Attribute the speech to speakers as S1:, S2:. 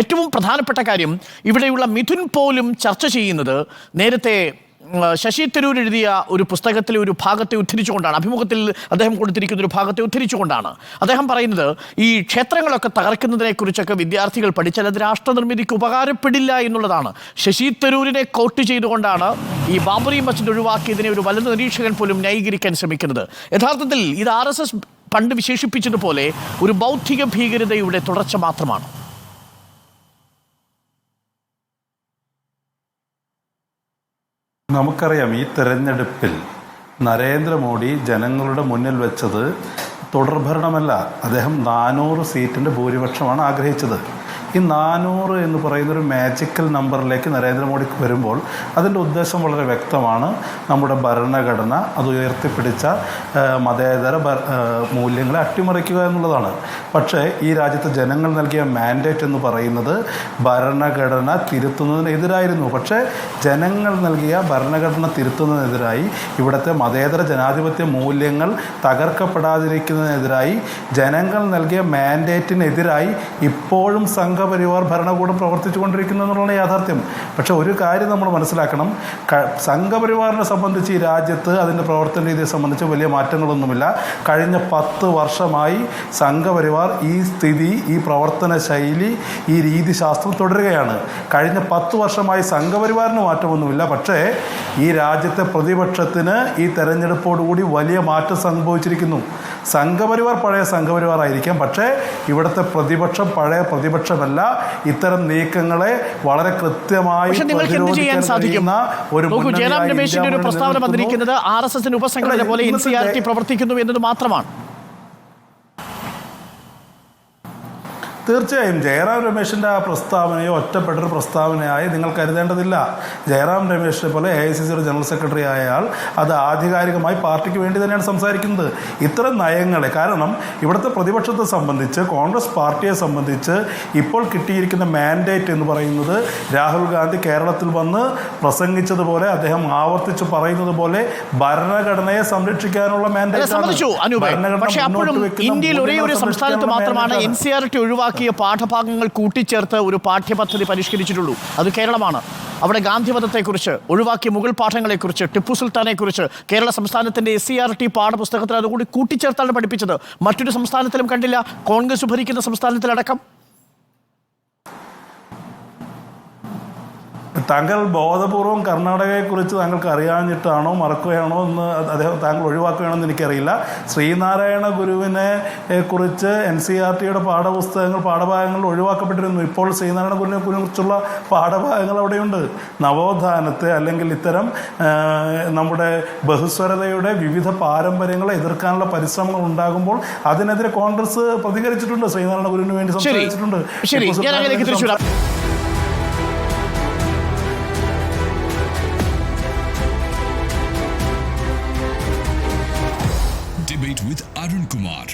S1: ഏറ്റവും പ്രധാനപ്പെട്ട കാര്യം ഇവിടെയുള്ള മിഥുൻ പോലും ചർച്ച ചെയ്യുന്നത് നേരത്തെ ശശി തരൂർ എഴുതിയ ഒരു പുസ്തകത്തിലെ ഒരു ഭാഗത്തെ ഉദ്ധരിച്ചുകൊണ്ടാണ് അഭിമുഖത്തിൽ അദ്ദേഹം കൊടുത്തിരിക്കുന്ന ഒരു ഭാഗത്തെ ഉദ്ധരിച്ചുകൊണ്ടാണ്. അദ്ദേഹം പറയുന്നത് ഈ ക്ഷേത്രങ്ങളൊക്കെ തകർക്കുന്നതിനെ കുറിച്ചൊക്കെ വിദ്യാർത്ഥികൾ പഠിച്ചാൽ അത് രാഷ്ട്രനിർമ്മിതിക്ക് ഉപകാരപ്പെടില്ല എന്നുള്ളതാണ്. ശശി തരൂരിനെ കോട്ട് ചെയ്തുകൊണ്ടാണ് ഈ ബാബറി മസ്ജിദ് ഒഴിവാക്കിയതിനെ ഒരു വലത് നിരീക്ഷകൻ പോലും ന്യായീകരിക്കാൻ ശ്രമിക്കുന്നത്. യഥാർത്ഥത്തിൽ ഇത് ആർ പണ്ട് വിശേഷിപ്പിച്ചതുപോലെ ഒരു ബൗദ്ധിക ഭീകരതയുടെ തുടർച്ച മാത്രമാണ്.
S2: നമുക്കറിയാം ഈ തെരഞ്ഞെടുപ്പിൽ നരേന്ദ്രമോദി ജനങ്ങളുടെ മുന്നിൽ വെച്ചത് തുടർഭരണമല്ല. അദ്ദേഹം നാനൂറ് സീറ്റിന്റെ ഭൂരിപക്ഷമാണ് ആഗ്രഹിച്ചത്. ഈ നാനൂറ് എന്ന് പറയുന്നൊരു മാജിക്കൽ നമ്പറിലേക്ക് നരേന്ദ്രമോദി വരുമ്പോൾ അതിന്റെ ഉദ്ദേശം വളരെ വ്യക്തമാണ്. നമ്മുടെ ഭരണഘടന അത് ഉയർത്തിപ്പിടിച്ച മതേതര മൂല്യങ്ങളെ അട്ടിമറിക്കുക എന്നുള്ളതാണ്. പക്ഷേ ഈ രാജ്യത്തെ ജനങ്ങൾ നൽകിയ മാൻഡേറ്റ് എന്ന് പറയുന്നത് ഭരണഘടന തിരുത്തുന്നതിനെതിരായിരുന്നു. പക്ഷേ ജനങ്ങൾ നൽകിയ ഭരണഘടന തിരുത്തുന്നതിനെതിരായി ഇവിടുത്തെ മതേതര ജനാധിപത്യ മൂല്യങ്ങൾ തകർക്കപ്പെടാതിരിക്കുന്നതിനെതിരായി ജനങ്ങൾ നൽകിയ മാൻഡേറ്റിനെതിരായി ഇപ്പോഴും സംഘപരിവാർ ഭരണകൂടം പ്രവർത്തിച്ചു കൊണ്ടിരിക്കുന്നു എന്നുള്ളതാണ് യാഥാർത്ഥ്യം. പക്ഷെ ഒരു കാര്യം നമ്മൾ മനസ്സിലാക്കണം. സംഘപരിവാറിനെ സംബന്ധിച്ച് ഈ രാജ്യത്ത് അതിന്റെ പ്രവർത്തന രീതിയെ സംബന്ധിച്ച് വലിയ മാറ്റങ്ങളൊന്നുമില്ല. കഴിഞ്ഞ പത്ത് വർഷമായി സംഘപരിവാർ ഈ സ്ഥിതി ഈ പ്രവർത്തന ശൈലി ഈ രീതിശാസ്ത്രം തുടരുകയാണ്. കഴിഞ്ഞ പത്ത് വർഷമായി സംഘപരിവാറിന് മാറ്റമൊന്നുമില്ല. പക്ഷേ ഈ രാജ്യത്തെ പ്രതിപക്ഷത്തിന് ഈ തെരഞ്ഞെടുപ്പോടുകൂടി വലിയ മാറ്റം സംഭവിച്ചിരിക്കുന്നു. സംഘപരിവാർ പഴയ സംഘപരിവാറായിരിക്കാം. പക്ഷേ ഇവിടുത്തെ പ്രതിപക്ഷം പഴയ പ്രതിപക്ഷമല്ല. ഇത്തരം നീക്കങ്ങളെ വളരെ കൃത്യമായി ഒരു
S1: പ്രസ്താവന. വന്നിരിക്കുന്നത് ആർ എസ് എസിന് ഉപസംഘടന പോലെ എൻ സി ആർ ടി പ്രവർത്തിക്കുന്നു എന്നത് മാത്രമാണ്.
S2: തീർച്ചയായും ജയറാം രമേശിന്റെ ആ പ്രസ്താവനയോ ഒറ്റപ്പെട്ടൊരു പ്രസ്താവനയായി നിങ്ങൾ കരുതേണ്ടതില്ല. ജയറാം രമേശിനെ പോലെ എ ഐ സി സിയുടെ ജനറൽ സെക്രട്ടറി ആയാൽ അത് ആധികാരികമായി പാർട്ടിക്ക് വേണ്ടി തന്നെയാണ് സംസാരിക്കുന്നത്. ഇത്തരം നയങ്ങളെ കാരണം ഇവിടുത്തെ പ്രതിപക്ഷത്തെ സംബന്ധിച്ച് കോൺഗ്രസ് പാർട്ടിയെ സംബന്ധിച്ച് ഇപ്പോൾ കിട്ടിയിരിക്കുന്ന മാൻഡേറ്റ് എന്ന് പറയുന്നത് രാഹുൽ ഗാന്ധി കേരളത്തിൽ വന്ന് പ്രസംഗിച്ചതുപോലെ അദ്ദേഹം ആവർത്തിച്ച് പറയുന്നത് പോലെ ഭരണഘടനയെ സംരക്ഷിക്കാനുള്ള മാൻഡേറ്റ്
S1: ഇന്ത്യയിൽ ഒരേ ഒരു സംസ്ഥാനത്ത് മാത്രമാണ് എൻ സി ആർ ടി ഒഴിവാക്കിയ പാഠഭാഗങ്ങൾ കൂട്ടിച്ചേർത്ത് ഒരു പാഠ്യപദ്ധതി പരിഷ്കരിച്ചിട്ടുള്ളൂ. അത് കേരളമാണ്. അവിടെ ഗാന്ധിവധത്തെക്കുറിച്ച് ഒഴിവാക്കിയ മുഗൾ പാഠങ്ങളെക്കുറിച്ച് ടിപ്പു സുൽത്താനെക്കുറിച്ച് കേരള സംസ്ഥാനത്തിന്റെ എസ് സി ആർ ടി പാഠപുസ്തകത്തിൽ അതുകൂടി കൂട്ടിച്ചേർത്താണ് പഠിപ്പിച്ചത്. മറ്റൊരു സംസ്ഥാനത്തിലും കണ്ടില്ല. കോൺഗ്രസ് ഭരിക്കുന്ന സംസ്ഥാനത്തിലടക്കം.
S2: താങ്കൾ ബോധപൂർവം കർണാടകയെക്കുറിച്ച് താങ്കൾക്ക് അറിയാഞ്ഞിട്ടാണോ മറക്കുകയാണോ എന്ന് അദ്ദേഹം താങ്കൾ ഒഴിവാക്കുകയാണോ എന്ന് എനിക്കറിയില്ല. ശ്രീനാരായണ ഗുരുവിനെ കുറിച്ച് എൻ സി ആർ ടിയുടെ പാഠപുസ്തകങ്ങൾ പാഠഭാഗങ്ങൾ ഒഴിവാക്കപ്പെട്ടിരുന്നു. ഇപ്പോൾ ശ്രീനാരായണ ഗുരുവിനെ കുറിച്ചുള്ള പാഠഭാഗങ്ങൾ അവിടെയുണ്ട്. നവോത്ഥാനത്തെ അല്ലെങ്കിൽ ഇത്തരം നമ്മുടെ ബഹുസ്വരതയുടെ വിവിധ പാരമ്പര്യങ്ങളെ എതിർക്കാനുള്ള പരിശ്രമങ്ങൾ ഉണ്ടാകുമ്പോൾ അതിനെതിരെ കോൺഗ്രസ് പ്രതികരിച്ചിട്ടുണ്ട്. ശ്രീനാരായണ ഗുരുവിന് വേണ്ടി
S1: ശരി.
S2: സംസാരിച്ചിട്ടുണ്ട്.
S1: குமார்